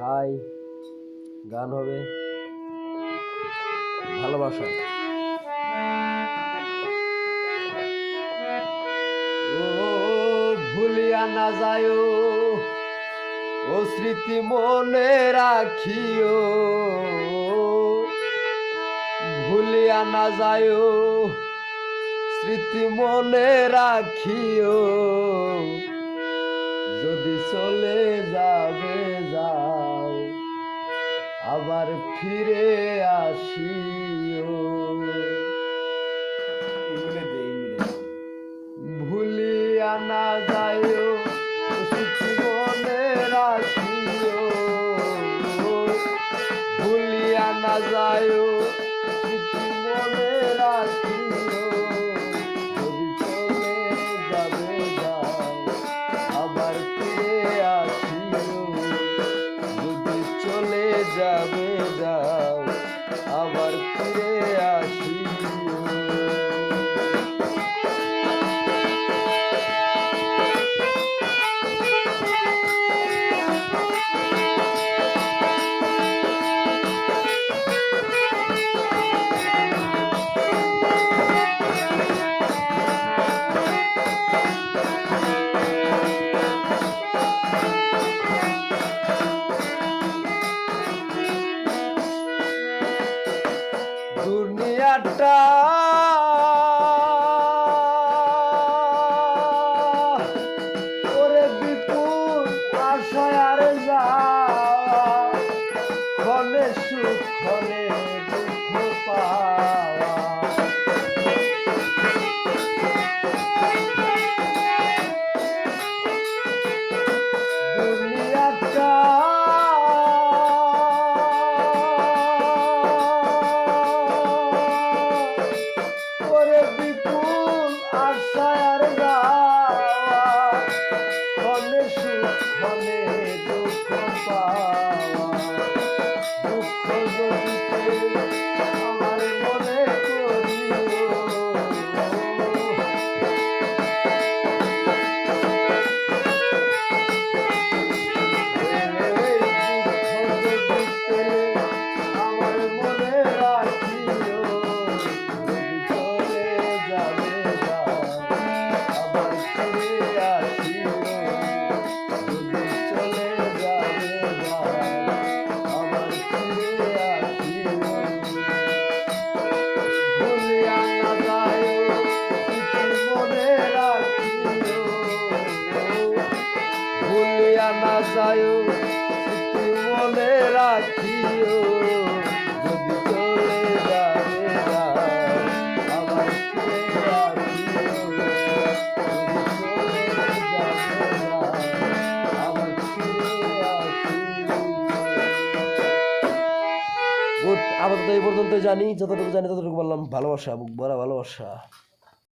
High, গান হবে। ভালোবাসা। ভুলিয়া না যায়, ও স্মৃতি মনে রাখিও ভুলিয়া না যায়, স্মৃতি মনে রাখিও আবার ফিরে আসিও। ভুলিয়া না স্মৃতি মনে রাখিও। ভুলিয়া না যাইও যাবে যাও দুনিয়াটা ওরে বিপুল আশায় আর যাওয়া। সুখ ওরে বিপুল আশায় আর যাওয়া ভুলিয়া না মনে রাখিও। যদি চলে আপাতত এই পর্যন্ত জানি, যতটুকু জানি ততটুকু বললাম, ভালোবাসা, বুক ভরা ভালোবাসা।